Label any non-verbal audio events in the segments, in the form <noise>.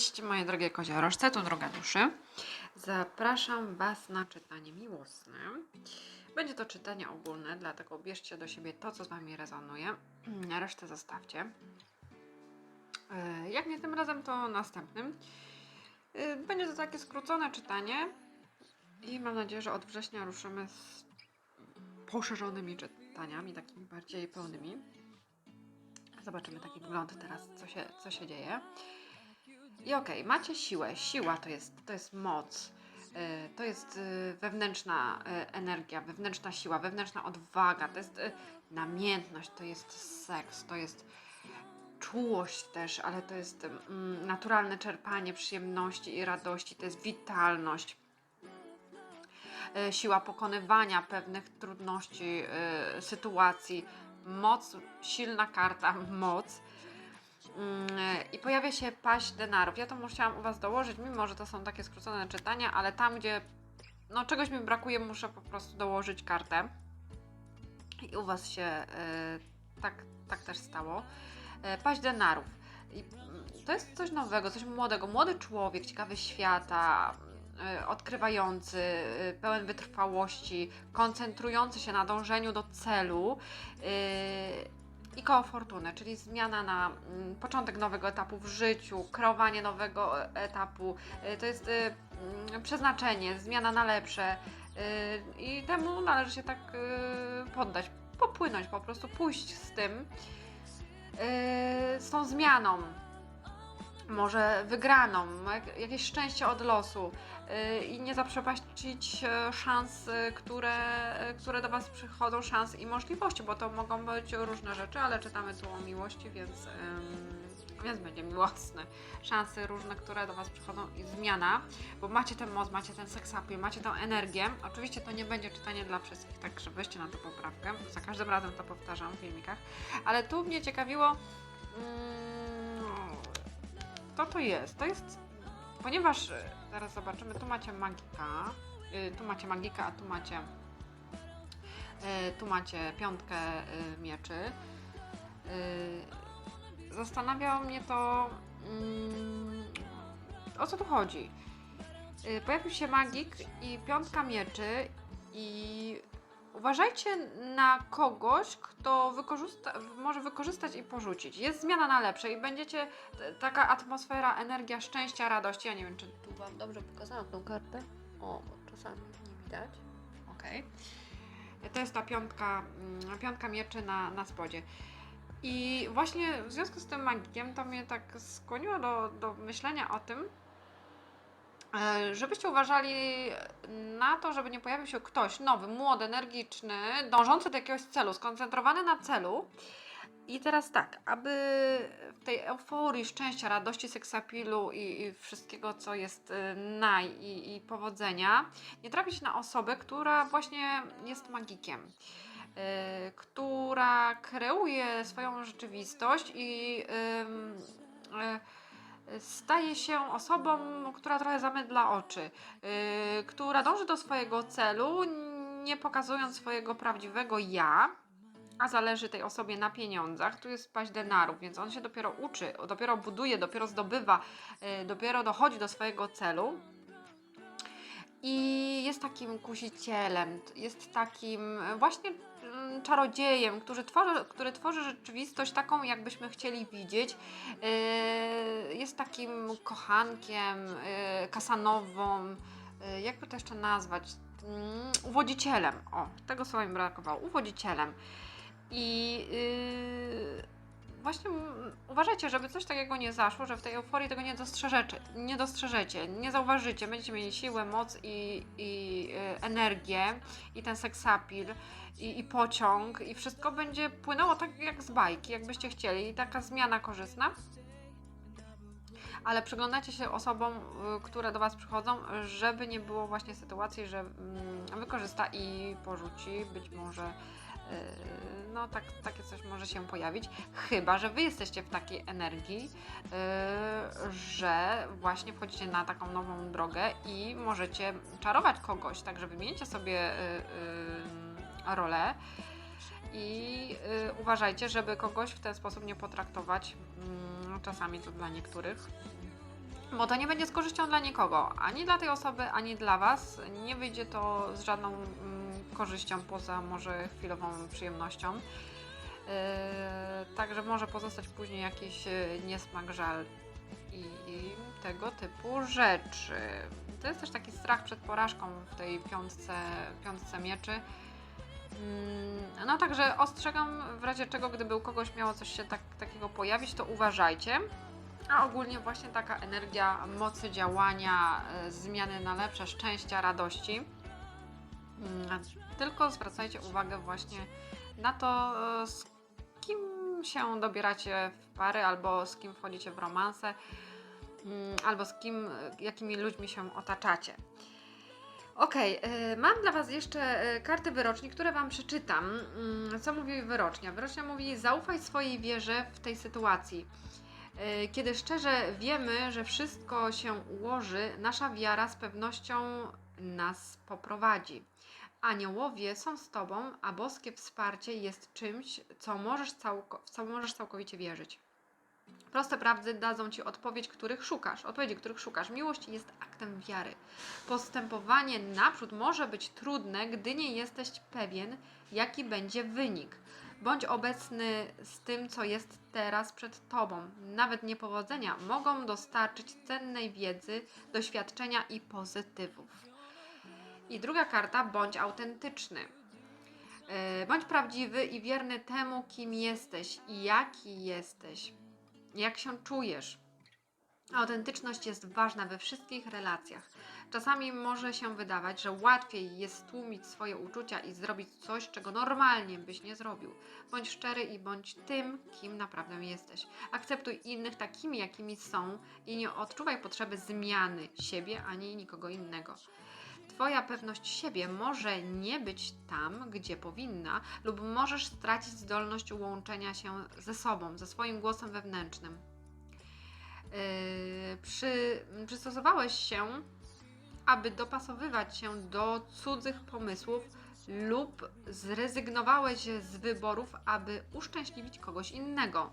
Cześć, moje drogie koziorożce, tu droga duszy. Zapraszam Was na czytanie miłosne. Będzie to czytanie ogólne, dlatego bierzcie do siebie to, co z Wami rezonuje. <clears throat> Resztę zostawcie. E, Jak nie tym razem, to następnym. E, Będzie to takie skrócone czytanie i mam nadzieję, że od września ruszymy z poszerzonymi czytaniami, takimi bardziej pełnymi. Zobaczymy taki wgląd teraz, co się, co się dzieje. I okej, macie siłę. Siła to jest, to jest moc. y, To jest y, wewnętrzna y, energia, wewnętrzna siła, wewnętrzna odwaga, to jest namiętność, to jest seks, to jest czułość też, ale to jest mm, naturalne czerpanie przyjemności i radości, to jest witalność. Siła pokonywania pewnych trudności, sytuacji, moc, silna karta, <laughs> moc. Mm, I pojawia się paść denarów. Ja to musiałam u Was dołożyć, mimo że to są takie skrócone czytania, ale tam, gdzie no, czegoś mi brakuje, muszę po prostu dołożyć kartę. I u Was się y, tak, tak też stało. Y, paść denarów. I mm, to jest coś nowego, coś młodego. Młody człowiek, ciekawy świata, y, odkrywający, y, pełen wytrwałości, koncentrujący się na dążeniu do celu. y, i koło fortuny, czyli zmiana na mm, początek nowego etapu w życiu, kreowanie nowego e, etapu. Y, To jest y, mm, przeznaczenie, zmiana na lepsze i temu należy się tak poddać, popłynąć po prostu, pójść z tym, z tą zmianą. Może wygraną, jak- jakieś szczęście od losu y, i nie zaprzepaścić e, szans, y, które, y, które do Was przychodzą, szans i możliwości, bo to mogą być różne rzeczy, ale czytamy tu o miłości, więc, więc będzie miłosne. Szanse różne, które do Was przychodzą i zmiana, bo macie ten moc, macie ten seks appeal, macie tę energię. Oczywiście to nie będzie czytanie dla wszystkich, także weźcie na to poprawkę. Za każdym razem to powtarzam w filmikach. Ale tu mnie ciekawiło, mm, kto to jest? To jest, ponieważ e, zaraz zobaczymy, tu macie magika, y, tu macie magika, a tu macie y, tu macie piątkę mieczy. Zastanawiało mnie to, mm, o co tu chodzi. Pojawił się magik i piątka mieczy i uważajcie na kogoś, kto wykorzysta, może wykorzystać i porzucić. Jest zmiana na lepsze i będziecie taka atmosfera, energia szczęścia, radości. Ja nie wiem, czy tu Wam dobrze pokazałam tą kartę. O, bo czasami nie widać. Okej. To jest ta piątka, mm, piątka mieczy na, na spodzie. I właśnie w związku z tym magikiem to mnie tak skłoniło do, do myślenia o tym, żebyście uważali na to, żeby nie pojawił się ktoś nowy, młody, energiczny, dążący do jakiegoś celu, skoncentrowany na celu. I teraz tak, aby w tej euforii, szczęścia, radości, seksapilu i, i wszystkiego, co jest y, naj i, i powodzenia, nie trafić na osobę, która właśnie jest magikiem. y, która kreuje swoją rzeczywistość i ym, y, staje się osobą, która trochę zamydla oczy, y, która dąży do swojego celu, nie pokazując swojego prawdziwego ja, a zależy tej osobie na pieniądzach. Tu jest paść denarów, więc on się dopiero uczy, dopiero buduje, dopiero zdobywa, y, dopiero dochodzi do swojego celu. I jest takim kusicielem, jest takim właśnie mm, czarodziejem, który tworzy, który tworzy rzeczywistość taką, jakbyśmy chcieli widzieć. Yy, Jest takim kochankiem, yy, kasanową, yy, jakby to jeszcze nazwać? Mm, Uwodzicielem. O, tego słowa mi brakowało. Uwodzicielem. I właśnie uważajcie, żeby coś takiego nie zaszło, że w tej euforii tego nie dostrzeżecie, nie, dostrzeżecie, nie zauważycie. Będziecie mieli siłę, moc i, i y, energię, i ten seksapil, i, i pociąg, i wszystko będzie płynęło tak jak z bajki, jakbyście chcieli. I taka zmiana korzystna. Ale przyglądacie się osobom, y, które do Was przychodzą, żeby nie było właśnie sytuacji, że mm, wykorzysta i porzuci, być może no tak, takie coś może się pojawić, chyba że wy jesteście w takiej energii, yy, że właśnie wchodzicie na taką nową drogę i możecie czarować kogoś, także wymienicie sobie yy, yy, rolę i yy, uważajcie, żeby kogoś w ten sposób nie potraktować. Yy, czasami to dla niektórych bo to nie będzie z korzyścią dla nikogo, ani dla tej osoby, ani dla Was. Nie wyjdzie to z żadną mm, korzyścią poza może chwilową przyjemnością. Yy, także może pozostać później jakiś yy, niesmak, żal i, tego typu rzeczy. To jest też taki strach przed porażką w tej piątce, piątce mieczy. Mm, No także ostrzegam w razie czego, gdyby u kogoś miało coś się tak, takiego pojawić, to uważajcie. A ogólnie właśnie taka energia mocy działania, e, zmiany na lepsze, szczęścia, radości. Mm, Tylko zwracajcie uwagę właśnie na to, e, z kim się dobieracie w pary, albo z kim wchodzicie w romanse, mm, albo z kim, e, jakimi ludźmi się otaczacie. Okej, e, mam dla Was jeszcze karty wyroczni, które Wam przeczytam. Mm, Co mówi wyrocznia? Wyrocznia mówi: zaufaj swojej wierze w tej sytuacji. Kiedy szczerze wiemy, że wszystko się ułoży, nasza wiara z pewnością nas poprowadzi. Aniołowie są z Tobą, a boskie wsparcie jest czymś, co możesz, całko, w co możesz całkowicie wierzyć. Proste prawdy dadzą Ci odpowiedź, których szukasz. Odpowiedzi, których szukasz. Miłość jest aktem wiary. Postępowanie naprzód może być trudne, gdy nie jesteś pewien, jaki będzie wynik. Bądź obecny z tym, co jest teraz przed Tobą. Nawet niepowodzenia mogą dostarczyć cennej wiedzy, doświadczenia i pozytywów. I druga karta, bądź autentyczny. Yy, Bądź prawdziwy i wierny temu, kim jesteś i jaki jesteś, jak się czujesz. Autentyczność jest ważna we wszystkich relacjach. Czasami może się wydawać, że łatwiej jest tłumić swoje uczucia i zrobić coś, czego normalnie byś nie zrobił. Bądź szczery i bądź tym, kim naprawdę jesteś. Akceptuj innych takimi, jakimi są i nie odczuwaj potrzeby zmiany siebie ani nikogo innego. Twoja pewność siebie może nie być tam, gdzie powinna, lub możesz stracić zdolność łączenia się ze sobą, ze swoim głosem wewnętrznym. Yy, przy, przystosowałeś się, aby dopasowywać się do cudzych pomysłów, lub zrezygnowałeś z wyborów, aby uszczęśliwić kogoś innego.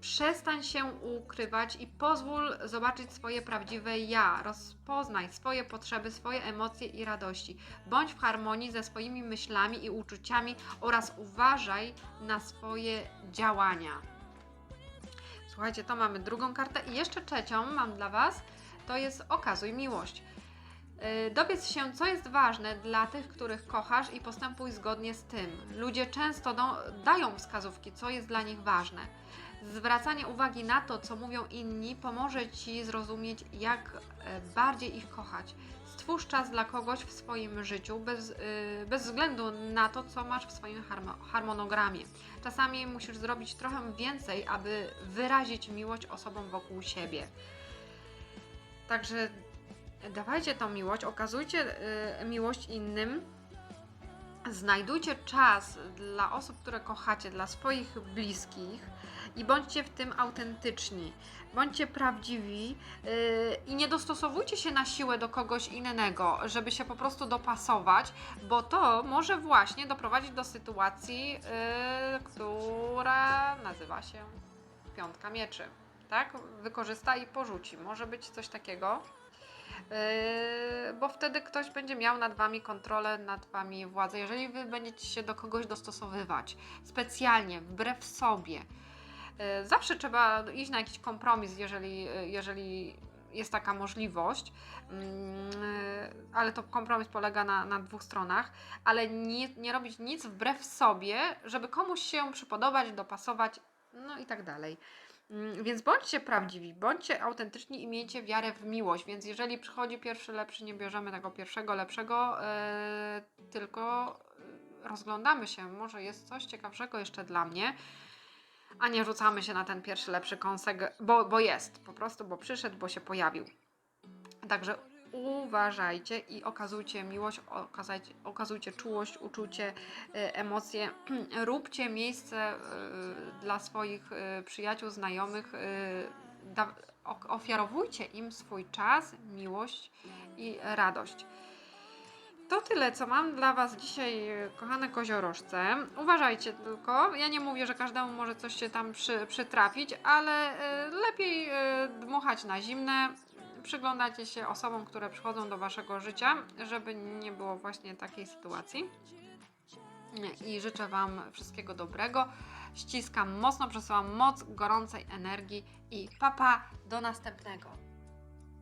Przestań się ukrywać i pozwól zobaczyć swoje prawdziwe ja. Rozpoznaj swoje potrzeby, swoje emocje i radości. Bądź w harmonii ze swoimi myślami i uczuciami oraz uważaj na swoje działania. Słuchajcie, to mamy drugą kartę i jeszcze trzecią mam dla Was. To jest okazuj miłość. Yy, Dowiedz się, co jest ważne dla tych, których kochasz i postępuj zgodnie z tym. Ludzie często dają wskazówki, co jest dla nich ważne. Zwracanie uwagi na to, co mówią inni, pomoże Ci zrozumieć, jak e, bardziej ich kochać. Stwórz czas dla kogoś w swoim życiu, bez, y, bez względu na to, co masz w swoim harmo- harmonogramie. Czasami musisz zrobić trochę więcej, aby wyrazić miłość osobom wokół siebie. Także dawajcie tą miłość, okazujcie y, miłość innym. Znajdujcie czas dla osób, które kochacie, dla swoich bliskich i bądźcie w tym autentyczni. Bądźcie prawdziwi yy, i nie dostosowujcie się na siłę do kogoś innego, żeby się po prostu dopasować, bo to może właśnie doprowadzić do sytuacji, yy, która nazywa się piątka mieczy. Tak? Wykorzysta i porzuci. Może być coś takiego. Yy, bo wtedy ktoś będzie miał nad wami kontrolę, nad wami władzę. Jeżeli wy będziecie się do kogoś dostosowywać specjalnie, wbrew sobie, zawsze trzeba iść na jakiś kompromis, jeżeli, jeżeli jest taka możliwość, Yy, ale to kompromis polega na, na dwóch stronach, ale nie, nie robić nic wbrew sobie, żeby komuś się przypodobać, dopasować, no i tak dalej. Mm, Więc bądźcie prawdziwi, bądźcie autentyczni i miejcie wiarę w miłość. Więc jeżeli przychodzi pierwszy lepszy, nie bierzemy tego pierwszego lepszego, yy, tylko rozglądamy się, może jest coś ciekawszego jeszcze dla mnie, a nie rzucamy się na ten pierwszy lepszy kąsek, bo, bo jest, po prostu, bo przyszedł, bo się pojawił. Także uważajcie i okazujcie miłość, okazajcie, okazujcie czułość, uczucie, y, emocje. <clears throat> Róbcie miejsce y, dla swoich y, przyjaciół, znajomych. ofiarowujcie im swój czas, miłość i radość. To tyle, co mam dla Was dzisiaj, e, kochane koziorożce. Uważajcie tylko, ja nie mówię, że każdemu może coś się tam przy, przytrafić, ale e, lepiej e, dmuchać na zimne. Przyglądacie się osobom, które przychodzą do Waszego życia, żeby nie było właśnie takiej sytuacji. I życzę Wam wszystkiego dobrego. Ściskam mocno, przesyłam moc gorącej energii i papa do następnego.